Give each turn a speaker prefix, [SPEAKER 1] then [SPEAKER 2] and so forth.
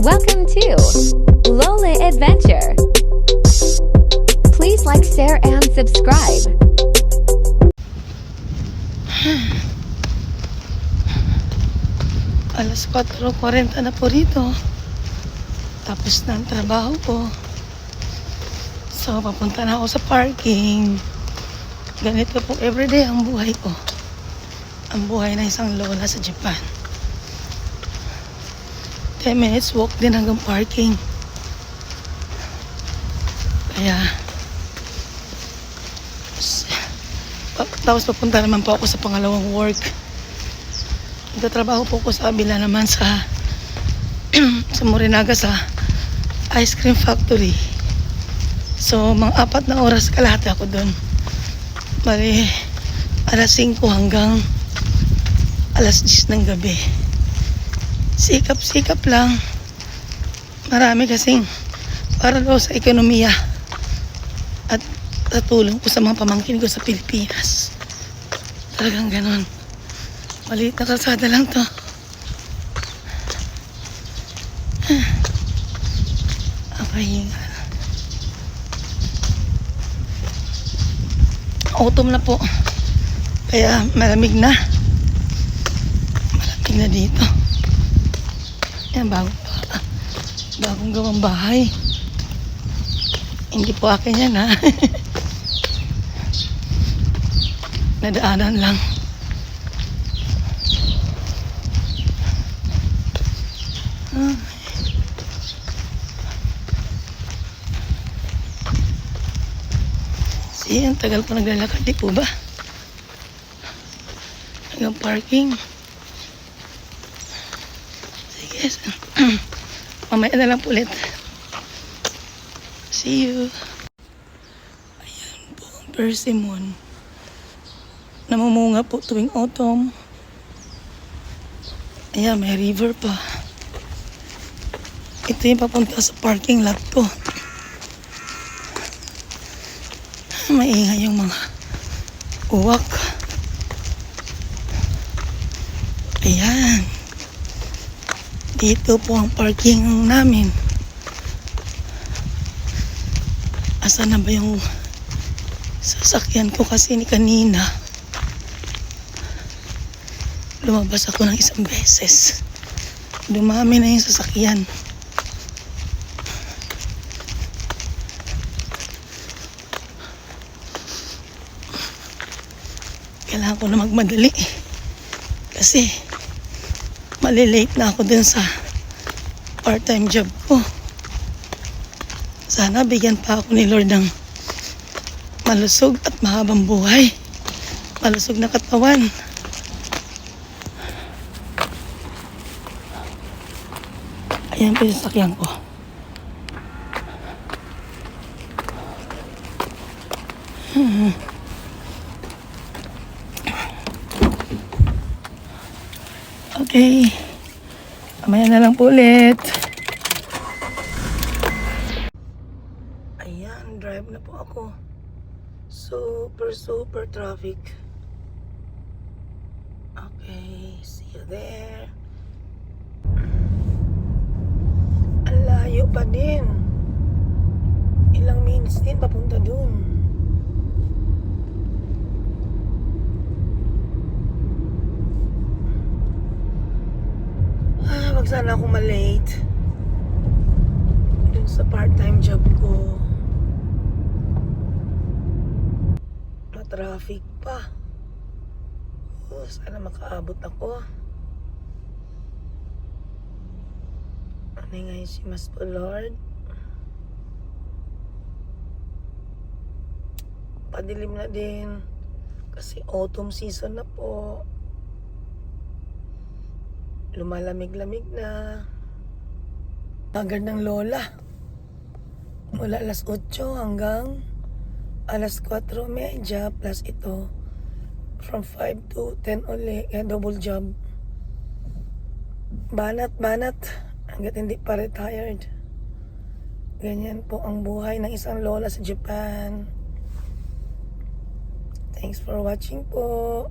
[SPEAKER 1] Welcome to Lola Adventure. Please like, share, and subscribe.
[SPEAKER 2] Alas 4.40 na po rito. Tapos na ang trabaho ko. So, papunta na ako sa parking. Ganito po everyday ang buhay ko. Ang buhay ng isang lola sa Japan. 10 minutes walk din hanggang parking. Kaya, tapos papunta naman po ako sa pangalawang work. Nagtatrabaho po ko sa kabila naman sa sa Morinaga sa ice cream factory. So, mga apat na oras kalahati ako doon. Bali, alas 5 hanggang alas 10 ng gabi. Sikap-sikap lang. Marami kasing para daw sa ekonomiya at sa tulong ko sa mga pamangkin ko sa Pilipinas. Talagang ganon. Maliit na kalsada lang to. Okay. Autumn na po. Kaya malamig na. Malamig na dito. Yan, bago pa. Bagong gawang bahay. Hindi po akin yan ha. Nadaanan lang. Sige, ang tagal ko naglalakad, di po ba? Hanggang parking. Sige, mamaya na lang ulit. See you. Ayan po ang persimmon. Namumunga po tuwing autumn. Ayan, may river pa. Ito yung papunta sa parking lot ko. Maingay yung mga uwak. Ayan. Dito po ang parking namin. Asa na ba yung sasakyan ko kasi ni kanina? Lumabas ako ng isang beses. Dumami na yung sasakyan. kailangan ko na magmadali. Kasi, malilate na ako dun sa part-time job ko. Sana bigyan pa ako ni Lord ng malusog at mahabang buhay. Malusog na katawan. Ayan po yung sasakyan ko. Okay. Mamaya na lang po ulit. Ayan, drive na po ako. Super, super traffic. Okay, see you there. Ang layo pa din. Ilang minutes din papunta dun. Ah, wag sana ako malate. Dun sa part-time job ko. Ma-traffic pa. Oh, sana makaabot ako. Ano nga si Mas po, Lord? Padilim na din. Kasi autumn season na po lumalamig-lamig na. Tagal ng lola. Mula alas 8 hanggang alas 4.30 plus ito. From 5 to 10 uli. Kaya double job. Banat, banat. Hanggat hindi pa retired. Ganyan po ang buhay ng isang lola sa Japan. Thanks for watching po.